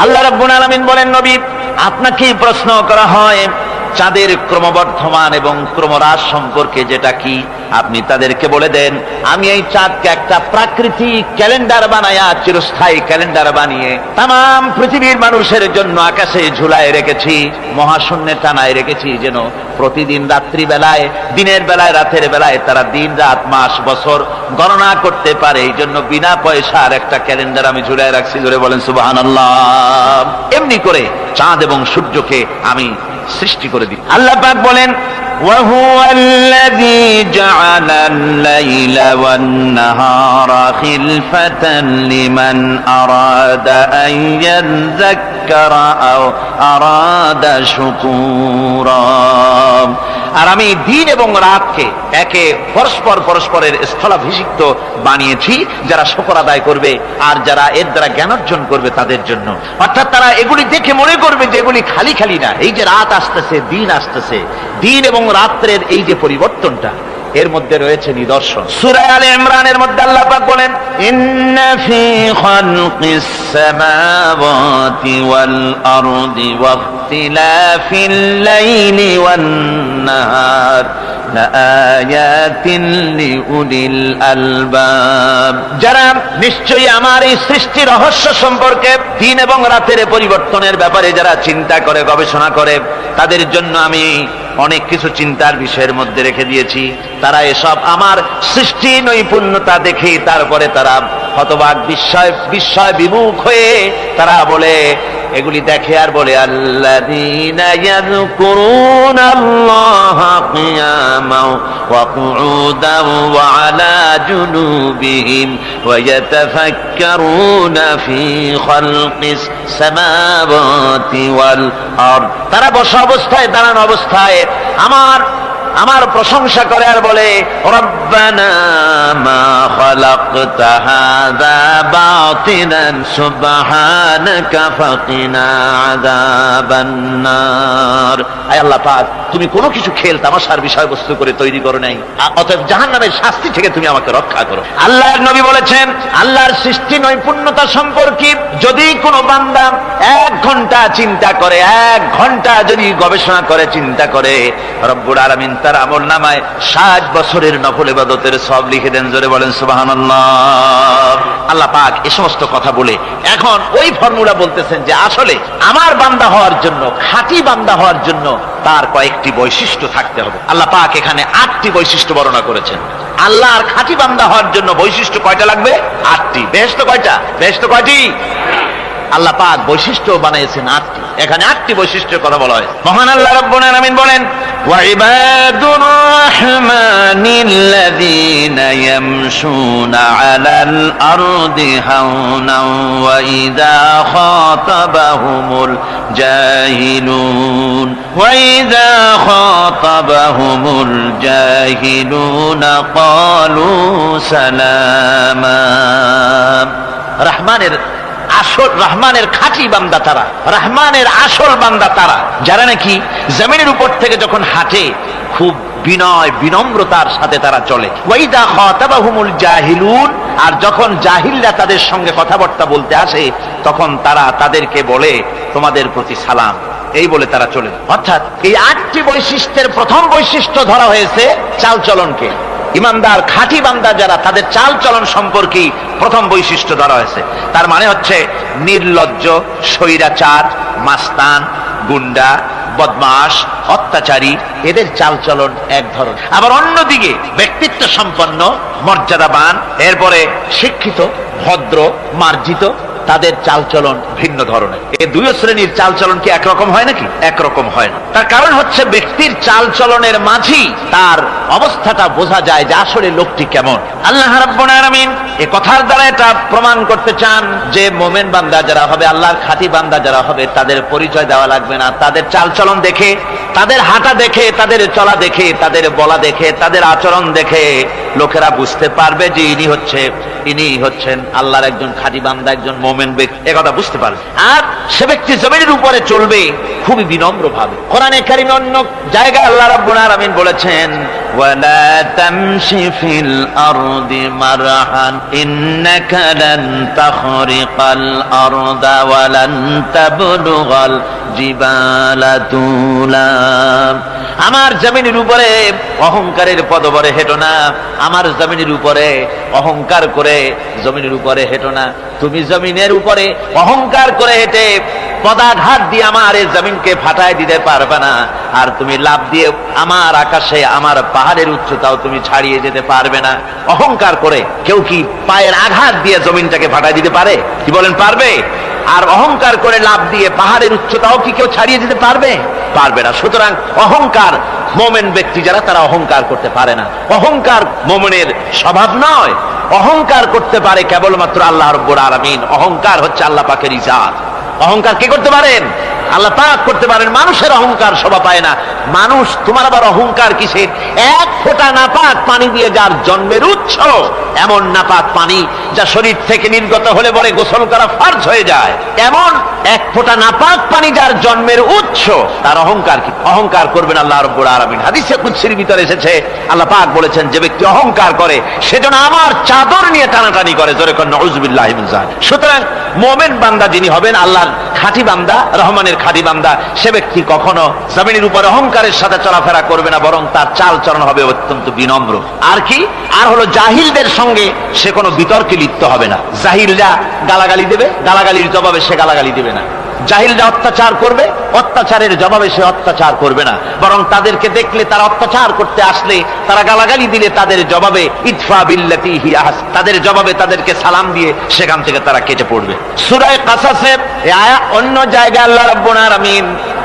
আল্লাহ রাব্বুল আলামিন বলেন, নবী আপনাকেই প্রশ্ন করা হয়, চাঁদের ক্রমবর্ধমান এবং ক্রমরাজ সম্পর্কে যেটা কি? আপনি তাদেরকে বলে দেন, আমি এই চাঁদকে একটা প্রাকৃতিক ক্যালেন্ডার বানায়া চিরস্থায়ী ক্যালেন্ডার বানিয়ে তাম পৃথিবীর মানুষের জন্য আকাশে ঝুলায় রেখেছি, মহাশূন্যে টানায় রেখেছি যেন প্রতিদিন রাত্রি বেলায় দিনের বেলায়, রাতের বেলায় তারা দিন, রাত, মাস, বছর গণনা করতে পারে। এই জন্য বিনা পয়সার একটা ক্যালেন্ডার আমি ঝুলায় রাখছি ধরে বলেন সুবাহান এমনি করে চাঁদ এবং সূর্যকে আমি সৃষ্টি করে দিই। আল্লাহ পাক বলেন ওয়াহু الليل والنهار خلفة لمن أراد أن يذكر أو أراد شكورا আর আমি দিন এবং রাতকে একে পরস্পর পরস্পরের স্থলাভিষিক্ত বানিয়েছি যারা শকর আদায় করবে আর যারা এর দ্বারা জ্ঞান অর্জন করবে তাদের জন্য অর্থাৎ তারা এগুলি দেখে মনে করবে যে এগুলি খালি খালি না এই যে রাত আসতেছে দিন আসতেছে দিন এবং রাত্রের এই যে পরিবর্তনটা এর মধ্যে রয়েছে নিদর্শন। সূরা আলে ইমরানের মধ্যে আল্লাহ পাক বলেন, ইন্না ফি খালকিস সামাওয়াতি ওয়াল আরদি ওয়াখতিলাফিল লাইলি ওয়ান নাহার যারা নিশ্চয়ই আমার এই সৃষ্টি রহস্য সম্পর্কে দিন এবং রাতের পরিবর্তনের ব্যাপারে যারা চিন্তা করে, গবেষণা করে, তাদের জন্য আমি অনেক কিছু চিন্তার বিষয়ের মধ্যে রেখে দিয়েছি। তারা এসব আমার সৃষ্টি নৈপুণ্যতা দেখে তারপরে তারা হতবাক বিস্ময় বিস্ময় বিমুখ হয়ে তারা বলে, এগুলি দেখে আর বলে আল্লাহ ওয়া আলা জুনুবিহিম ওয়া ইয়াতাফাক্কারুনা ফি খালকিস সামাওয়াতি ওয়াল আরদ তারা বসা অবস্থায়, দাঁড়ান অবস্থায়, আমার আমার প্রশংসা করে আর বলে তুমি কোনো কিছু খেল, তামাশার বিষয়বস্তু করে তৈরি করো নাই। অতএব জাহান্নামের শাস্তি থেকে তুমি আমাকে রক্ষা করো। আল্লাহর নবী বলেছেন, আল্লাহর সৃষ্টি নৈপুণ্যতা সম্পর্কে যদি কোনো বান্দা এক ঘণ্টা চিন্তা করে, এক ঘণ্টা যদি গবেষণা করে, চিন্তা করে, রব্বুল আলামিন তার আমল নামায় ষাট বছরের নফল ইবাদতের সব লিখে দেন, জোরে বলেন, সুবহানাল্লাহ। আল্লাহ পাক এ সমস্ত কথা বলে, এখন ওই ফর্মুলা বলতেছেন যে আসলে আমার বান্দা হওয়ার জন্য, খাঁটি বান্দা হওয়ার জন্য তার কয়েকটি বৈশিষ্ট্য থাকতে হবে। আল্লাহ পাক এখানে আটটি বৈশিষ্ট্য বর্ণনা করেছেন। আল্লাহর খাঁটি বান্দা হওয়ার জন্য বৈশিষ্ট্য কয়টা লাগবে? আটটি। বেহেশত কয়টা? বেহেশত কয়টি? আল্লাহ পাক বৈশিষ্ট্য বানিয়েছেন আটটি এখানে আটটি বৈশিষ্ট্যের কথা বলা হয় মহান আল্লাহ রব্বুল আলামিন বলেন وعباد الرحمن الذين يمشون على الأرض هونا وإذا خاطبهم الجاهلون وإذا خاطبهم الجاهلون قالوا سلاما রহমানের আসল রহমানের খাঁটি বান্দা তারা, রহমানের আসল বান্দা তারা। যারা নাকি জমিনের উপর থেকে যখন হাঁটে, খুব বিনয়, বিনম্রতার সাথে তারা চলে। জাহিলুন, আর যখন জাহিলরা তাদের সঙ্গে কথাবার্তা বলতে আসে, তখন তারা তাদেরকে বলে, তোমাদের প্রতি সালাম। এই বলে তারা চলে অর্থাৎ এই আটটি বৈশিষ্ট্যের প্রথম বৈশিষ্ট্য ধরা হয়েছে চালচলনকে। ইমানদার, খাঁটি বান্দা যারা, তাদের চাল চলন সম্পর্কেই প্রথম বৈশিষ্ট্য ধরা হয়েছে। তার মানে হচ্ছে নির্লজ্জ, স্বৈরাচার, মাস্তান, গুন্ডা বদমাস অত্যাচারী, এদের চালচলন এক ধরন আবার অন্যদিকে ব্যক্তিত্ব সম্পন্ন, মর্যাদাবান, এরপরে শিক্ষিত, ভদ্র, মার্জিত তাদের চালচলন ভিন্ন ধরনের। এই দুই শ্রেণির চালচলন কি একরকম হয় নাকি? একরকম হয় না। তার কারণ হচ্ছে ব্যক্তির চালচলনের মাঝেই তার অবস্থাটা বোঝা যায় যে আসলে লোকটি কেমন। আল্লাহ রাব্বুল এই কথার দ্বারা এটা প্রমাণ করতে চান যে মোমেন বান্দা যারা হবে, আল্লাহর খাঁটি বান্দা যারা হবে, তাদের পরিচয় দেওয়া লাগবে না। তাদের চালচলন দেখে, তাদের হাঁটা দেখে, তাদের চলা দেখে, তাদের বলা দেখে, তাদের আচরণ দেখে লোকেরা বুঝতে পারবে যে ইনি হচ্ছে, ইনি হচ্ছেন আল্লাহর একজন খাঁটি বান্দা, একজন মোমেন ব্যক্তি। একথা বুঝতে পারবে। আর সে ব্যক্তি জমিনের উপরে চলবে খুবই বিনম্র ভাবে কোরআনে কারিমে অন্য জায়গায় আল্লাহ রাব্বুল আলামিন বলেছেন, ওয়ালা তামশি ফিল আরদি মারহান, ইন্নাকা লান তাখরিকাল আরদা ওয়ালান তাবলুগাল জিবালা তুলা। আমার জমিনের উপরে অহংকারের পদবরে হেঁটো না। আমার জমিনের উপরে অহংকার করে, জমিনের উপরে হেঁটো না। তুমি জমিনের উপরে অহংকার করে হেঁটে পদাঘাত দিয়ে আমার এই জমিনকে ফাটায় দিতে পারবে না। আর তুমি লাভ দিয়ে আমার আকাশে, আমার পাহাড়ের উচ্চতাও তুমি ছাড়িয়ে যেতে পারবে না। অহংকার করে কেউ কি পায়ের আঘাত দিয়ে জমিনটাকে ফাটায় দিতে পারে? কি বলেন, পারবে? আর অহংকার করে লাভ দিয়ে পাহাড়ের উচ্চতাও কি কেউ ছাড়িয়ে যেতে পারবে? পারবে না। সুতরাং অহংকার মোমেন ব্যক্তি যারা, তারা অহংকার করতে পারে না। অহংকার মোমেনের স্বভাব নয়। অহংকার করতে পারে কেবলমাত্র আল্লাহ রব্বুর আলামিন। অহংকার হচ্ছে আল্লাহ পাকের ইজাদ অহংকার কে করতে পারেন? আল্লাহ পাক করতে পারেন, মানুষের অহংকার শোভা পায় না। মানুষ, তোমার আবার অহংকার কিসের? এক ফোঁটা নাপাক পানি দিয়ে যার জন্মের উৎস, এমন নাপাক পানি যা শরীর থেকে নির্গত হলে বলে গোসল করা ফার্জ হয়ে যায়। এমন এক ফোঁটা নাপাক পানি যার জন্মের উৎস, তার অহংকার কি? অহংকার করবেন আল্লাহ রব্বুল আলামিন। হাদিসে কুদসির ভিতরে এসেছে, আল্লাহ পাক বলেছেন, যে ব্যক্তি অহংকার করে সেজন্য আমার চাদর নিয়ে টানাটানি করে। জোরে নউজুবিল্লাহ সুতরাং মোমেন বান্দা যিনি হবেন, আল্লাহর খাঁটি বান্দা, রহমানের খাঁটি বান্দা সে ব্যক্তি কখনো জমিনের উপর অহংকারের সাথে চলাফেরা করবে না, বরং তার চাল চরণ হবে অত্যন্ত বিনম্র। আর কি? আর হলো জাহিলদের সঙ্গে সে কোনো বিতর্কে লিপ্ত হবে না। জাহিলরা গালাগালি দেবে, গালাগালির জবাবে সে গালাগালি দেবে না। জাহিলরা অত্যাচার করবে, অত্যাচারের জবাবে সে অত্যাচার করবে না। বরং তাদেরকে দেখলে তারা অত্যাচার করতে আসলে, তারা গালাগালি দিলে তাদের জবাবে ইতফা বিল্লাতি হিয়াস তাদের জবাবে তাদেরকে সালাম দিয়ে সেখান থেকে তারা কেটে পড়বে। সুরায় কাসাসের অন্য জায়গায় আল্লাহ রাব্বুল আলামিন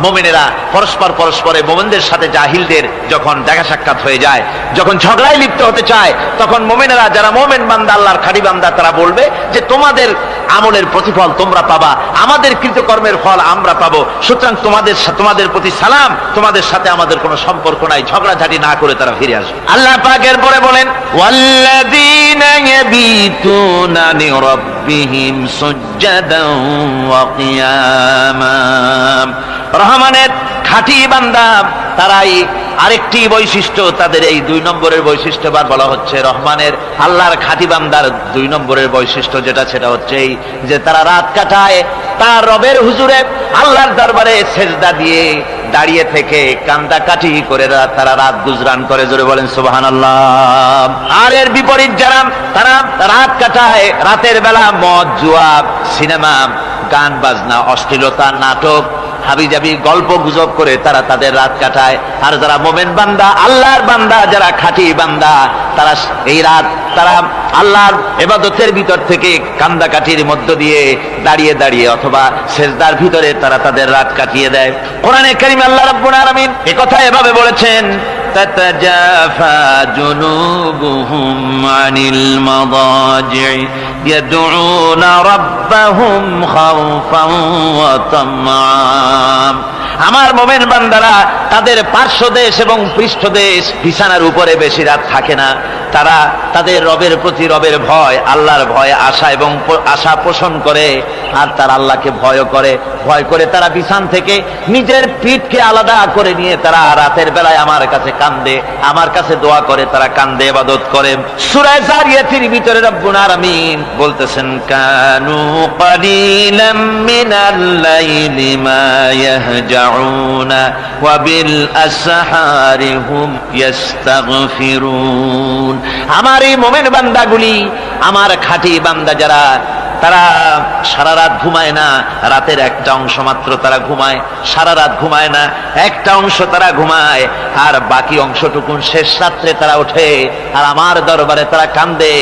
মোমেনেরা পরস্পর পরস্পরে মোমেনদের সাথে জাহিলদের যখন দেখা সাক্ষাৎ হয়ে যায় যখন ঝগড়ায় লিপ্ত হতে চায় তখন মোমেনেরা যারা মোমেন বান্দা আল্লাহর খাড়ি বান্দা তারা বলবে যে তোমাদের আমলের প্রতিফল তোমরা পাবা আমাদের কৃতকর্মের ফল আমরা পাবো সুতরাং তোমাদের তোমাদের প্রতি সালাম তোমাদের সাথে আমাদের কোনো সম্পর্ক নাই ঝগড়াঝাটি না করে তারা ফিরে আসবে। আল্লাহ পাকের পরে বলেন ওয়াল্লাযীনা ইয়াবীতুনা লিরাব্বিহিম সুজ্জাদান ওয়া কিয়ামা রহমানের খাঁটি বান্দা, তারাই আরেকটি বৈশিষ্ট্য, তাদের এই দুই নম্বরের বৈশিষ্ট্য বার বলা হচ্ছে রহমানের, আল্লাহর খাঁটি বান্দার দুই নম্বরের বৈশিষ্ট্য যেটা, সেটা হচ্ছে এই যে তারা রাত কাটায়, তার রবের হুজুরে আল্লাহর দরবারে সেজদা দিয়ে দাঁড়িয়ে থেকে কান্দা কাটি করে তারা রাত গুজরান করে, জোরে বলেন সুবাহান আর এর বিপরীত যারা, তারা রাত কাটায়, রাতের বেলা মদ, জুয়া, সিনেমা, গান, বাজনা, অশ্লীলতা, নাটক হাবিজাবি গল্প গুজব করে তারা তাদের রাত কাটায়। আর যারা মোমেন বান্দা, আল্লাহর বান্দা, যারা খাঁটি বান্দা, তারা এই রাত তারা আল্লাহর এবাদতের ভিতর থেকে কান্দা কাঠির মধ্য দিয়ে দাঁড়িয়ে দাঁড়িয়ে অথবা সেজদার ভিতরে তারা তাদের রাত কাটিয়ে দেয়। কোরআনে কারিম আল্লাহ রাব্বুল আলামিন কথা এভাবে বলেছেন تتجافى جنوبهم عن المضاجع يدعون ربهم خوفا وطمعا. আমার মোমেন বান্দারা তাদের পার্শ্ব দেশ এবং পৃষ্ঠ দেশ বিছানার উপরে বেশি রাত থাকে না। তারা তাদের রবের প্রতি রবের ভয়, আল্লাহর ভয়, আশা এবং আশা পোষণ করে আর তার আল্লাহকে ভয় করে। ভয় করে তারা বিছান থেকে নিজের পিঠকে আলাদা করে নিয়ে তারা রাতের বেলায় আমার কাছে কান্দে, আমার কাছে দোয়া করে, তারা কান্দে, ইবাদত করে। সুরায় ভিতরে রব্বুল আমিন বলতেছেন, কানু কালিলাম মিনাল يهجعون وبالأسحار هم يستغفرون আমার এই মোমেন বান্দাগুলি আমার খাঁটি বান্দা যারা তারা সারা রাত ঘুমায় না রাতের একটা অংশ মাত্র তারা ঘুমায় সারা রাত ঘুমায় না একটা অংশ তারা ঘুমায় আর বাকি অংশটুকুন শেষ রাত্রে তারা ওঠে আর আমার দরবারে তারা কান্দে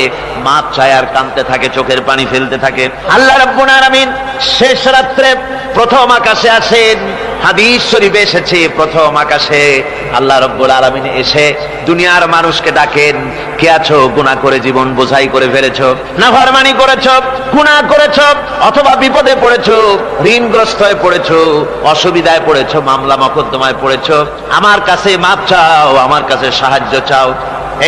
মাছ চায় আর কান্দতে থাকে চোখের পানি ফেলতে থাকে আল্লাহ রাব্বুল আলামিন শেষ রাত্রে প্রথম আকাশে আসেন হাদিস শরীফে এসেছে প্রথম আকাশে। আল্লাহ রব্বুল আলামিন এসে দুনিয়ার মানুষকে ডাকেন, কে আছো? গুনাহ করে জীবন বোঝাই করে ফেলেছো নাফরমানি করেছ, গুনাহ করেছ, অথবা বিপদে পড়েছো, ঋণগ্রস্ত হয়ে পড়েছো, অসুবিধায় পড়েছো, মামলা মকদ্দমায় পড়েছো, আমার কাছে মাপ চাও, আমার কাছে সাহায্য চাও।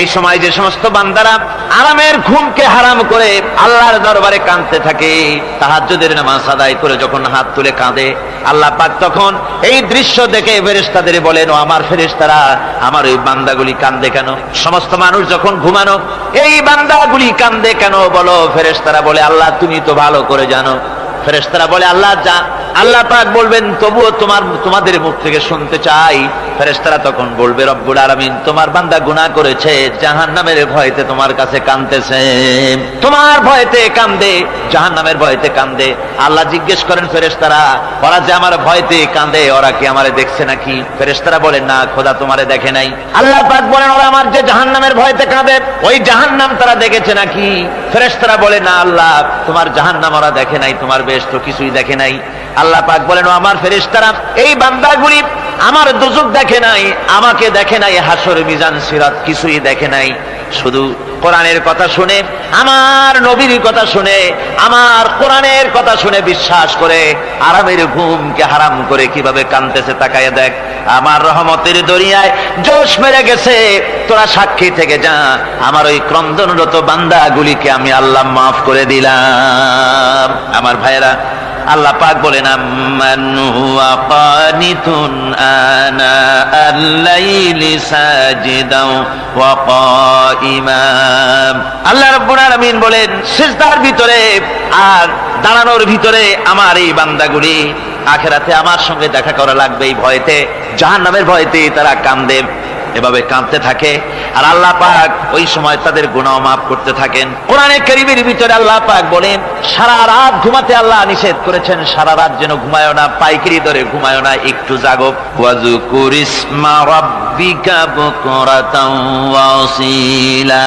এই সময় যে সমস্ত বান্দারা আরামের ঘুমকে হারাম করে আল্লাহর দরবারে কাঁদতে থাকে, তাহাজ্জুদের নামাজ আদায় করে যখন হাত তুলে কাঁদে আল্লাহ পাক তখন এই দৃশ্য দেখে ফেরেশতাদের বলেন, ও আমার ফেরেশতারা, আমার ওই বান্দাগুলি কান্দে কেন? সমস্ত মানুষ যখন ঘুমানো, এই বান্দাগুলি কান্দে কেন বলো? ফেরেস্তারা বলে, আল্লাহ, তুমি তো ভালো করে জানো। ফেরেস্তারা বলে, আল্লাহ, যা আল্লাহ পাক বলবেন, তবুও তোমার, তোমাদের মুখ থেকে শুনতে চাই। ফেরেশতারা তখন বলবে, রব্বুল আলামিন, তোমার বান্দা গুনাহ করেছে, জাহান্নামের ভয়তে তোমার কাছে কাঁদতেছে। তোমার ভয়তে কান্দে জাহান্নামের ভয়তে কান্দে আল্লাহ জিজ্ঞেস করেন ফেরেশতারা, ওরা যে আমার ভয়তে কান্দে ওরা কি আমারে দেখছে নাকি? ফেরেস্তারা বলেন, না, খোদা তোমারে দেখে নাই। আল্লাহ পাক বলেন, ওরা আমার যে জাহান্নামের ভয়তে কাঁদে, ওই জাহান্নাম তারা দেখেছে নাকি? ফেরেশতারা বলে না, আল্লাহ, তোমার জাহান্নাম ওরা দেখে নাই, তোমার বেশ তো কিছুই দেখে নাই। আল্লাহ পাক বলেন আমার ফেরেশতারা, এই বান্দাগুলি আমার দুজুক দেখে নাই, আমাকে দেখে নাই, হাসর, মিজান, সিরাত, কিছুই দেখে নাই। শুধু কোরআনের কথা শুনে, আমার নবীর কথা শুনে, আমার কোরআনের কথা শুনে বিশ্বাস করে, আরামের ঘুমকে হারাম করে কীভাবে কানতেছে তাকায় দেখ। আমার রহমতের দরিয়ায় জোশ মেরে গেছে, তোরা সাক্ষী থেকে যা। আমার ওই ক্রন্দনরত বান্দাগুলিকে আমি আল্লাহ মাফ করে দিলাম। আমার ভাইয়েরা আল্লাহ পাক বলেন, আম্মান আল্লাহ রাব্বুল বলেন, সিজদার ভিতরে আর দাঁড়ানোর ভিতরে আমার এই বান্দাগুলি আখেরাতে আমার সঙ্গে দেখা করা লাগবে এই ভয়তে। জাহান্নামের ভয়তে তারা কান্দে এভাবে কাঁদতে থাকে। আর আল্লাহ পাক ওই সময় তাদের গুণাও মাফ করতে থাকেন। কোরআনে করিমের ভিতরে আল্লাহ পাক বলেন, সারা রাত ঘুমাতে আল্লাহ নিষেধ করেছেন, সারা রাত যেন ঘুমায় না, পাইকারি ধরে ঘুমায় না, একটু জাগো। ওয়াসিলা।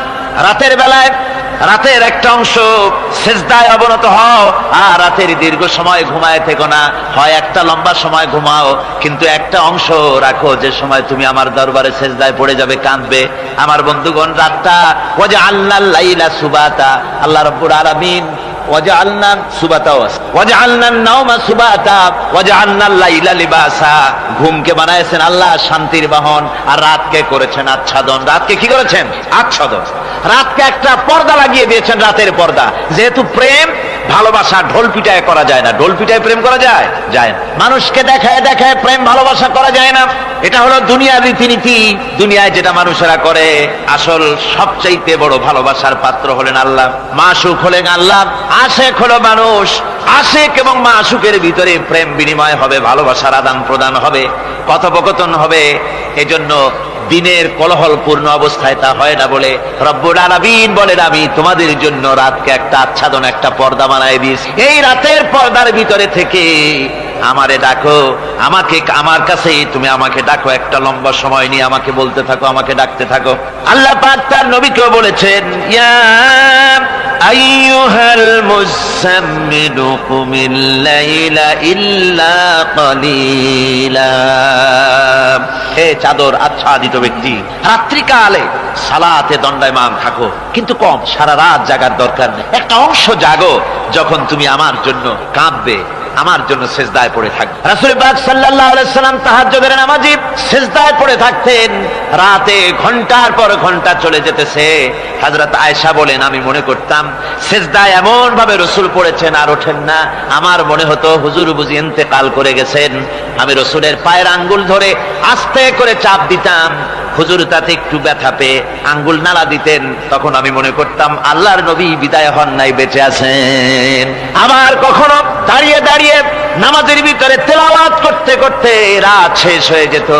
রাতের বেলায় রাতের একটা অংশ সেজদায় অবনত হও, আর রাতের দীর্ঘ সময় ঘুমায় থেকো না। হয় একটা লম্বা সময় ঘুমাও, কিন্তু একটা অংশ রাখো, যে সময় তুমি আমার দরবারে সেজদায় পড়ে যাবে, কাঁদবে। আমার বন্ধুগণ, রাতটা ও যে আল্লাহ লাইলা সুবাতা, আল্লাহ রব্বুর আলামিন ঘুমকে বানায়ছেন আল্লাহ, শান্তির বাহন, আর রাতকে করেছেন আচ্ছাদন। রাতকে কি করেছেন? আচ্ছাদন। রাতকে একটা পর্দা লাগিয়ে দিয়েছেন রাতের পর্দা। যেহেতু প্রেম ভালোবাসা ঢোল পিটায় করা যায় না। ঢোল পিটায় প্রেম করা যায়? যায় মানুষকে দেখায় দেখায় প্রেম ভালোবাসা করা যায় না। এটা হলো দুনিয়ার রীতিনীতি। দুনিয়ায় যেটা মানুষেরা করে, আসল সবচাইতে বড় ভালোবাসার পাত্র হলেন আল্লাহ। মাসুক হলেন আল্লাহ। আশেক হলো মানুষ। আশেক এবং মাসুকের ভিতরে প্রেম বিনিময় হবে, ভালোবাসার আদান প্রদান হবে, কথোপকথন হবে। এজন্য দিনের কলহল পূর্ণ অবস্থায় তা হয় না বলে রব্বুল বলেন, আমি তোমাদের জন্য রাতকে একটা আচ্ছাদন, একটা পর্দা বানায় দিয়েছি। এই রাতের পর্দার ভিতরে থেকে আমারে ডাকো, আমাকে, আমার কাছে তুমি আমাকে ডাকো, একটা লম্বা সময় নিয়ে আমাকে বলতে থাকো, আমাকে ডাকতে থাকো। আল্লাহ পাক তার নবীকেও বলেছেন, ইয়া আইয়ুহাল المزمل قم الليل إلا قليلا. হে চাদর আচ্ছাদিত ব্যক্তি, রাত্রিকালে সালাতে দণ্ডায়মান থাকো, কিন্তু কম সারা রাত জাগার দরকার নেই। একটা অংশ জাগো যখন তুমি আমার জন্য কাঁদবে। আমার জন্য সেজদায় পড়ে থাকবে। রাসূল সাল্লাল্লাহু আলাইহি সাল্লাম নামাজি সেজদায় পড়ে থাকতেন। রাতে ঘণ্টার পর ঘণ্টা চলে যেতেছে। হযরত আয়েশা বলেন, আমি মনে করতাম সেজদায় এমন ভাবে রসুল পড়েছেন আর ওঠেন না। আমার মনে হতো হুজুর বুঝি ইন্তেকাল করে গেছেন। আমি রসুলের পায়ের আঙ্গুল ধরে আস্তে করে চাপ দিতাম। হুজুর তাতে একটু ব্যথা পেয়ে আঙ্গুল নাড়া দিতেন, তখন আমি মনে করতাম, আল্লাহর নবী বিদায় হন নাই, বেঁচে আছেন। আবার কখনো দাঁড়িয়ে দাঁড়িয়ে নামাজের ভিতরে তেলাওয়াত করতে করতে রাত শেষ হয়ে যেত।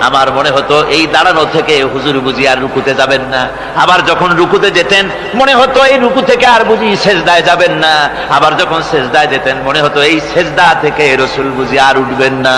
আমার মনে হতো এই দাঁড়ানো থেকে হুজুর বুঝি আর রুকুতে যাবেন না। আবার যখন রুকুতে যেতেন, মনে হতো এই রুকু থেকে আর বুঝি সেজদায় যাবেন না। আবার যখন সেজদায় যেতেন, মনে হতো এই সেজদা থেকে রসুল বুঝি আর উঠবেন না।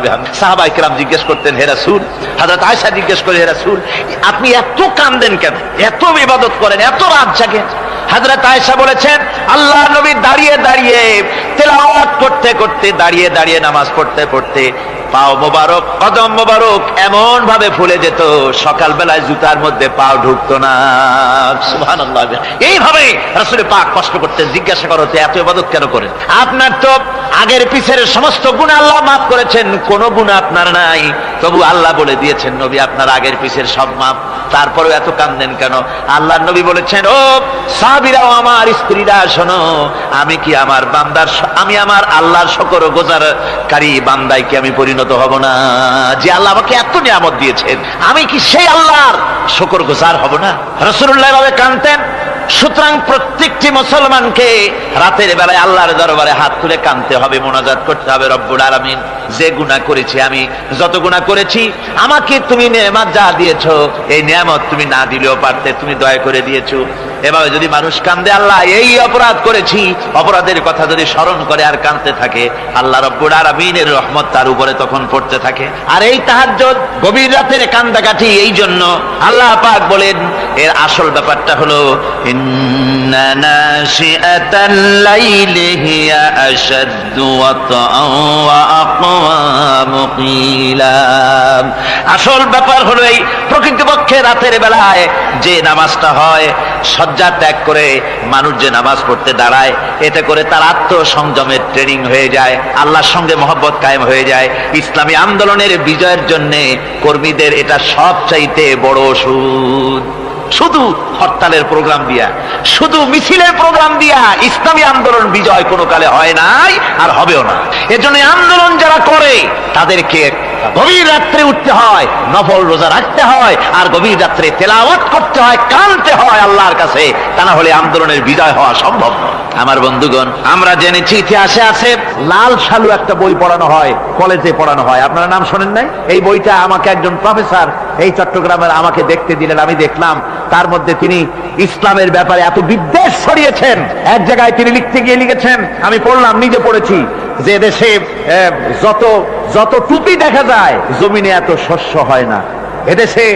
বিহামদিহি। সাহাবায়ে জিজ্ঞেস করতেন, হে রাসূল, হযরত আয়েশা জিজ্ঞেস করে, হে রাসূল, আপনি এত কান্দেন কেন? এত ইবাদত করেন, এত রাত জাগেন? হযরত আয়েশা বলেছেন, আল্লাহ নবী দাঁড়িয়ে দাঁড়িয়ে তেলাওয়াত করতে করতে, দাঁড়িয়ে দাঁড়িয়ে নামাজ পড়তে পড়তে পাও মোবারক, কদম মোবারক এমন ভাবে ফুলে যেত সকাল বেলায় জুতার মধ্যে পাও ঢুকতো না। এইভাবে রাসূলের পাক কষ্ট করতেন, জিজ্ঞাসা করো এত ইবাদত কেন করেন? আপনার তো আগের পিছের সমস্ত গুণ আল্লাহ মাফ করেছেন, কোন গুণ আপনার নাই। তবু আল্লাহ বলে দিয়েছেন, নবী, আপনার আগের পিছের সব মাপ তারপরেও এত কান্দেন কেন? আল্লাহ নবী বলেছেন, ও সাহাবীরাও, আমার স্ত্রীরা, শোনো, আমি কি আমার বান্দার আমি আমার আল্লাহর শকর গোজারকারী বান্দায় কি আমি পরিণত হব না। যে আল্লাহ আমাকে এত নিয়ামত দিয়েছেন, আমি কি সেই আল্লাহর শকর গোসার হব না? রসুল্লাহ ভাবে কানতেন সুতরাং প্রত্যেকটি মুসলমানকে রাতের বেলায় আল্লাহর দরবারে হাত তুলে কানতে হবে, মোনাজাত করতে হবে, রব্বুল আলামিন যে গুনাহ করেছি আমি, যত গুনাহ করেছি, আমাকে তুমি নেয়ামত যা দিয়েছ, এই নিয়ামত তুমি না দিলেও পারতে, তুমি দয়া করে দিয়েছ। এভাবে যদি মানুষ কান্দে, আল্লাহ এই অপরাধ করেছি, অপরাধের কথা যদি স্মরণ করে আর কানতে থাকে, আল্লাহ রব্বুল আলামিনের রহমত তার উপরে তখন পড়তে থাকে। আর এই তাহাজ্জুদ গভীর রাতের কান্দাকাটি, এই জন্য আল্লাহ পাক বলেন, এর আসল ব্যাপারটা হলো হিয়া আশাদ্দু ওয়াতআন ওয়া আকওয়ামু কিলা আসল ব্যাপার হলো এই প্রকৃতপক্ষে রাতের বেলায় যে নামাজটা হয়, শয্যা ত্যাগ করে মানুষ যে নামাজ পড়তে দাঁড়ায়, এতে করে তার আত্মসংযমের ট্রেনিং হয়ে যায়, আল্লাহর সঙ্গে মহব্বত কায়েম হয়ে যায়। ইসলামী আন্দোলনের বিজয়ের জন্য কর্মীদের এটা সবচাইতে বড় ওষুধ শুধু হরতালের প্রোগ্রাম দিয়া, শুধু মিছিলের প্রোগ্রাম দিয়া ইসলামী আন্দোলন বিজয় কোনো কালে হয় নাই আর হবেও না। এজন্য আন্দোলন যারা করে, তাদেরকে গভীর রাত্রে উঠতে হয়, নফল রোজা রাখতে হয়, আর গভীর রাত্রে তেলাওয়াত করতে হয়, কানতে হয় আল্লাহর কাছে। তা না হলে আন্দোলনের বিজয় হওয়া সম্ভব নয়। আমার বন্ধুগণ, আমরা জেনেছি ইতিহাসে আছে লাল সালু একটা বই পড়ানো হয়, কলেজে পড়ানো হয়। আপনারা নাম শোনেন নাই? এই বইটা আমাকে একজন প্রফেসর এই চট্টগ্রামের আমাকে দেখতে দিলেন, আমি দেখলাম। তার মধ্যে তিনি ইসলামের ব্যাপারে এত বিদ্বেষ ছড়িয়েছেন। এক জায়গায় তিনি লিখতে গিয়ে লিখেছেন, আমি পড়লাম, নিজে পড়েছি, যে দেশে যত যত টুপি দেখা যায়, জমিনে এত শস্য হয় না। এদেশে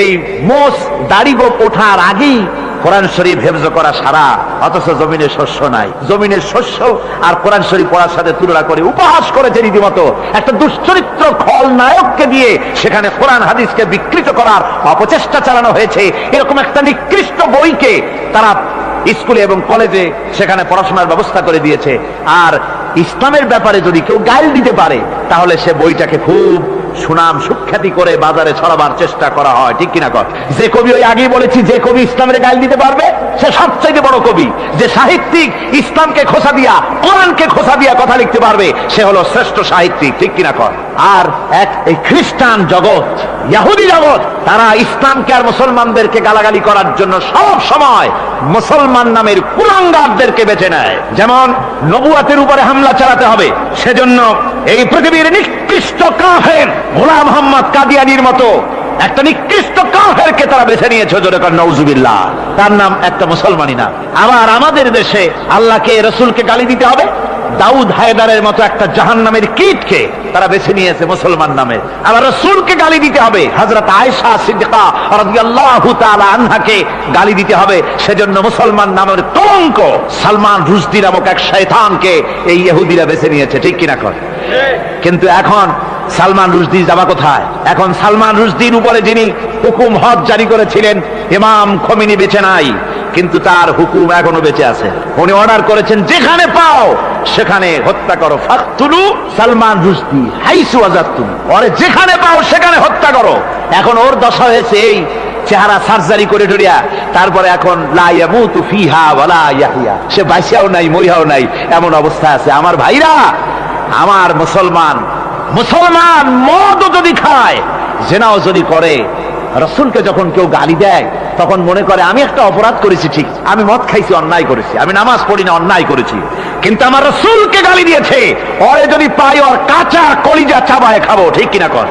এই মোষ দাড়ি গোপ ওঠার আগেই কোরআন শরীফ হেফজ করা সারা, অথচ জমিনে শস্য নাই। জমিনের শস্য আর কোরআন শরীফ পড়ার সাথে তুলনা করে উপহাস করেছে রীতিমতো। একটা দুশ্চরিত্র খল নায়ককে দিয়ে সেখানে কোরআন হাদিসকে বিকৃত করার অপচেষ্টা চালানো হয়েছে। এরকম একটা নিকৃষ্ট বইকে তারা স্কুলে এবং কলেজে সেখানে পড়াশোনার ব্যবস্থা করে দিয়েছে। আর ইসলামের ব্যাপারে যদি কেউ গাইল দিতে পারে, তাহলে সে বইটাকে খুব সুনাম সুখ্যাতি করে বাজারে ছড়াবার চেষ্টা করা হয়, ঠিক কিনা কর যে কবি ওই আগেই বলেছি, যে কবি ইসলামের গাইল দিতে পারবে, সে সবচাইতে বড় কবি। যে সাহিত্যিক ইসলামকে খোসা দিয়া, কোরআনকে খোসা দিয়া কথা লিখতে পারবে, সে হলো শ্রেষ্ঠ সাহিত্যিক, ঠিক কিনা কর আর এক এই খ্রিস্টান জগৎ, ইয়াহুদি জগৎ, তারা ইসলামকে আর মুসলমানদেরকে গালাগালি করার জন্য সব সময় মুসলমান নামের কুলাঙ্গারদেরকে বেছে নেয়। যেমন নবুয়াতের উপরে হামলা চালাতে হবে, সেজন্য এই পৃথিবীর নিকৃষ্ট কাফের গোলাম মোহাম্মদ কাদিয়ানির মতো একটা নিকৃষ্ট কাফেরকে তারা বেছে নিয়েছে, জোরে নৌজুবিল্লাহ তার নাম একটা মুসলমানই না। আবার আমাদের দেশে আল্লাহকে, রসুলকে গালি দিতে হবে? দাউদ হায়দারের মতো একটা জাহান নামের কীটকে তারা বেছে নিয়েছে মুসলমান নামে। আবার রসুলকে গালি দিতে হবে। হজরত আয়সা সিদ্দিকা রাদিয়াল্লাহু তাআলা আনহাকে গালি দিতে হবে। সেজন্য মুসলমান নামের কলঙ্ক সালমান রুশদি নামক এক শয়তানকে এই ইহুদিরা বেছে নিয়েছে। ঠিক কিনা কর কিন্তু এখন সালমান রুশদি যাবা কোথায়? এখন সালমান রুশদির উপরে যিনি হুকুম হজ জারি করেছিলেন, ইমাম খমিনি বেঁচে নাই, কিন্তু তার হুকুম এখনও বেঁচে আছে। উনি অর্ডার করেছেন, যেখানে পাও, সেখানে হত্যা করো। ফাকতুলু সালমান রুশদি, হাইসু আজাতুম ওরে, যেখানে পাও, সেখানে হত্যা করো। এখন ওর দশা হয়েছে এই চেহারা সার্জারি করে টরিয়া তারপরে এখন লা ইয়ামুতু ফিহা ওয়ালা ইয়াহিয়া সে বাইসিয়াও নাই, মরিয়াও নাই, এমন অবস্থা আছে। আমার ভাইরা, আমার মুসলমান মুসলমান মদও যদি খায়, জেনাও যদি করে, রসুলকে যখন কেউ গালি দেয়, তখন মনে করে, আমি একটা অপরাধ করেছি, ঠিক, আমি মদ খাইছি, অন্যায় করেছি, আমি নামাজ পড়ি না, অন্যায় করেছি, কিন্তু আমার রসুলকে গালি দিয়েছে, ওরে যদি পাই, ওর কাঁচা কলিজা চাবায় খাব, ঠিক কিনা কর?